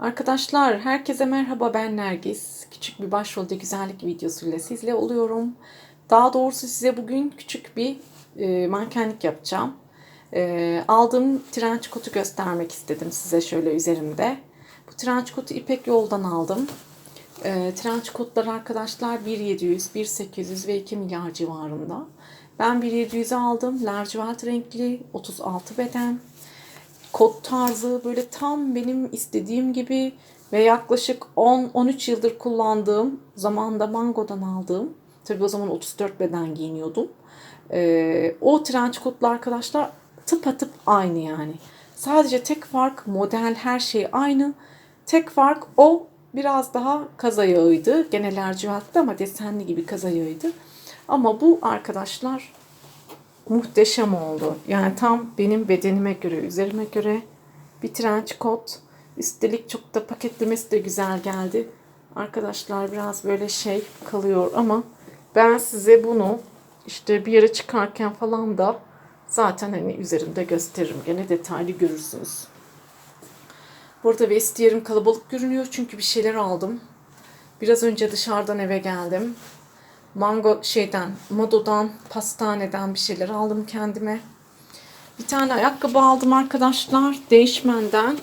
Arkadaşlar herkese merhaba ben Nergis. Küçük bir başrolde güzellik videosuyla sizle oluyorum. Daha doğrusu size bugün küçük bir e, mankenlik yapacağım. E, aldığım trenç kotu göstermek istedim size şöyle üzerimde. Bu trenç kotu İpek Yol'dan aldım. E, trenç kotlar arkadaşlar 1.700, 1.800 ve 2 milyar civarında. Ben 1.700'ü aldım. Lacivert renkli, 36 beden kot tarzı böyle tam benim istediğim gibi ve yaklaşık 10-13 yıldır kullandığım zamanda Mango'dan aldığım tabii o zaman 34 beden giyiniyordum. Ee, o trench kotlu arkadaşlar tıpatıp aynı yani. Sadece tek fark model her şey aynı. Tek fark o biraz daha kaza yağıydı. Gene lacivertli ama desenli gibi kaza yağıydı. Ama bu arkadaşlar muhteşem oldu. Yani tam benim bedenime göre, üzerime göre bir trench coat. Üstelik çok da paketlemesi de güzel geldi. Arkadaşlar biraz böyle şey kalıyor ama ben size bunu işte bir yere çıkarken falan da zaten hani üzerimde gösteririm. Gene detaylı görürsünüz. Burada vestiyerim kalabalık görünüyor çünkü bir şeyler aldım. Biraz önce dışarıdan eve geldim. Mango şeyden, Modo'dan, pastaneden bir şeyler aldım kendime. Bir tane ayakkabı aldım arkadaşlar. Değişmenden.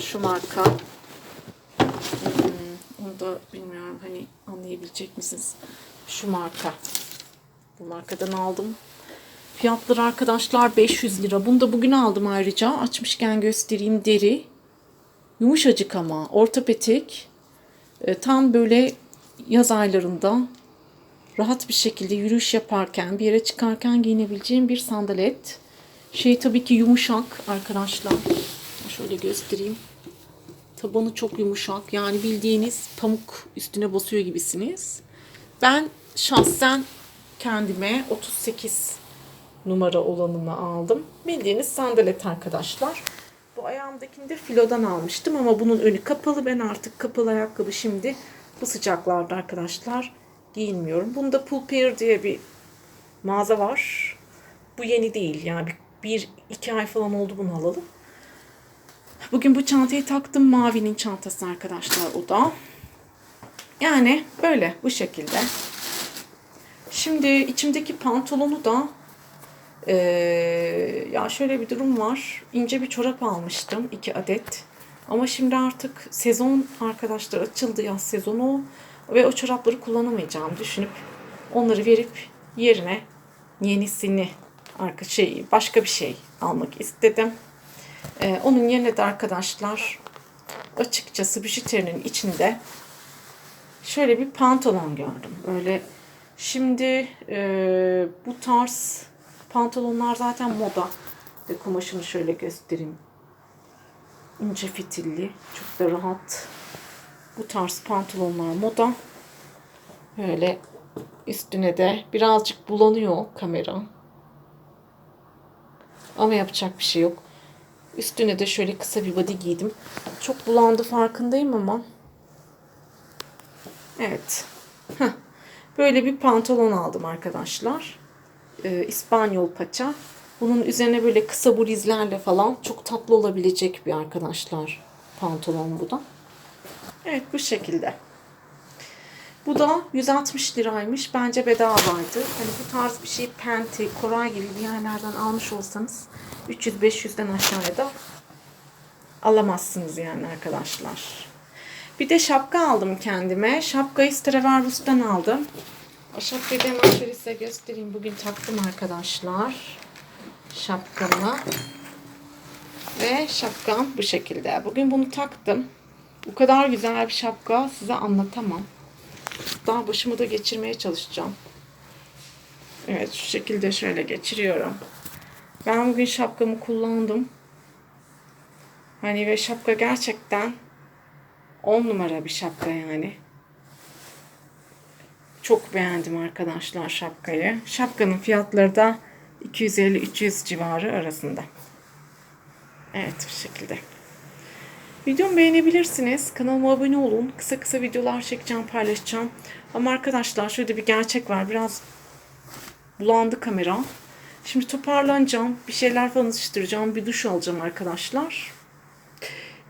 Şu marka. Hmm, onu da bilmiyorum hani anlayabilecek misiniz? Şu marka. Bu markadan aldım. Fiyatları arkadaşlar 500 lira. Bunu da bugün aldım ayrıca. Açmışken göstereyim. Deri. Yumuşacık ama. Ortopedik. E, tam böyle yaz aylarında rahat bir şekilde yürüyüş yaparken, bir yere çıkarken giyinebileceğim bir sandalet. Şey tabii ki yumuşak arkadaşlar. Şöyle göstereyim. Tabanı çok yumuşak. Yani bildiğiniz pamuk üstüne basıyor gibisiniz. Ben şahsen kendime 38 numara olanını aldım. Bildiğiniz sandalet arkadaşlar. Bu ayağımdakini de filodan almıştım ama bunun önü kapalı. Ben artık kapalı ayakkabı şimdi bu sıcaklarda arkadaşlar giyinmiyorum. Bunda Pulpier diye bir mağaza var. Bu yeni değil yani bir, bir iki ay falan oldu bunu alalım. Bugün bu çantayı taktım. Mavinin çantası arkadaşlar o da. Yani böyle bu şekilde. Şimdi içimdeki pantolonu da ee, ya şöyle bir durum var. İnce bir çorap almıştım. iki adet. Ama şimdi artık sezon arkadaşlar açıldı yaz sezonu ve o çorapları kullanamayacağım düşünüp onları verip yerine yenisini arka şey başka bir şey almak istedim. Ee, onun yerine de arkadaşlar açıkçası bijüterinin içinde şöyle bir pantolon gördüm. Böyle şimdi e, bu tarz pantolonlar zaten moda. Ve kumaşını şöyle göstereyim. İnce fitilli, çok da rahat bu tarz pantolonlar moda. Böyle üstüne de birazcık bulanıyor kamera. Ama yapacak bir şey yok. Üstüne de şöyle kısa bir body giydim. Çok bulandı farkındayım ama. Evet. Heh. Böyle bir pantolon aldım arkadaşlar. Ee, İspanyol paça. Bunun üzerine böyle kısa blizlerle falan çok tatlı olabilecek bir arkadaşlar pantolon bu da. Evet bu şekilde. Bu da 160 liraymış. Bence bedavaydı. Hani bu tarz bir şey Penti, Koray gibi bir yerlerden almış olsanız 300-500'den aşağıya da alamazsınız yani arkadaşlar. Bir de şapka aldım kendime. Şapkayı Stradivarius'tan aldım. O şapkayı da hemen şöyle size göstereyim. Bugün taktım arkadaşlar. Şapkamı. Ve şapkam bu şekilde. Bugün bunu taktım. Bu kadar güzel bir şapka size anlatamam. Daha başımı da geçirmeye çalışacağım. Evet şu şekilde şöyle geçiriyorum. Ben bugün şapkamı kullandım. Hani ve şapka gerçekten 10 numara bir şapka yani. Çok beğendim arkadaşlar şapkayı. Şapkanın fiyatları da 250-300 civarı arasında. Evet bu şekilde. Videomu beğenebilirsiniz. Kanalıma abone olun. Kısa kısa videolar çekeceğim, paylaşacağım. Ama arkadaşlar şöyle bir gerçek var. Biraz bulandı kamera. Şimdi toparlanacağım. Bir şeyler falan ısıtıracağım. Bir duş alacağım arkadaşlar.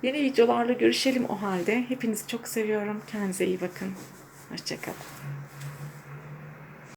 Yeni videolarla görüşelim o halde. Hepinizi çok seviyorum. Kendinize iyi bakın. Hoşçakalın.